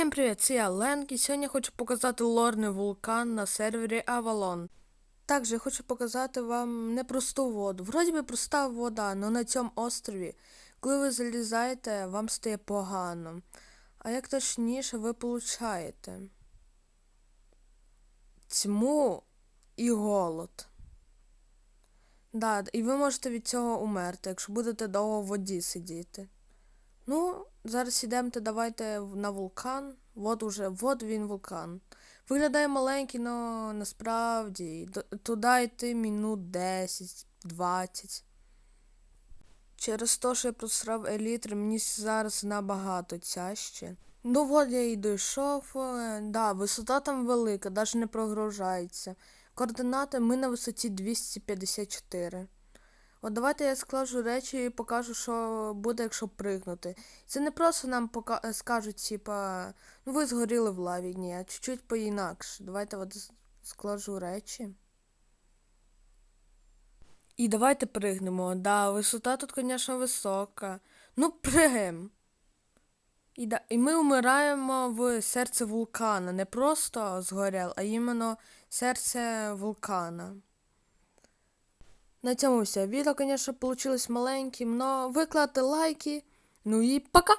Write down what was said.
Всім привіт, це я Ленк, і сьогодні хочу показати лорний вулкан на сервері Avalon. Також я хочу показати вам непросту воду. Вроді би проста вода, але на цьому острові, коли ви залізаєте, вам стає погано. А як точніше ви получаєте тьму і голод. Да, і ви можете від цього умерти, якщо будете довго в воді сидіти. Ну, зараз ідемте, давайте на вулкан. От уже, от він вулкан. Виглядає маленький, але насправді туди йти минут 10-20. Через те, що я просрав елітри, мені зараз набагато тяжче. Ну от я і дійшов. е, Да, висота там велика, навіть не прогружається. Координати ми на висоті 254. От давайте я складу речі і покажу, що буде, якщо пригнути. Це не просто нам пока... е, скажуть, типа, ну ви згоріли в лаві, ні, а чуть-чуть поінакше. Давайте от складу речі. І давайте пригнемо. Да, висота тут, звісно, висока. Ну, пригем. І, да... і ми вмираємо в серце вулкана. Не просто згорял, а іменно серце вулкана. На цьому все. Відео, звісно, вийшло маленьким, но викладайте лайки. Ну і пока!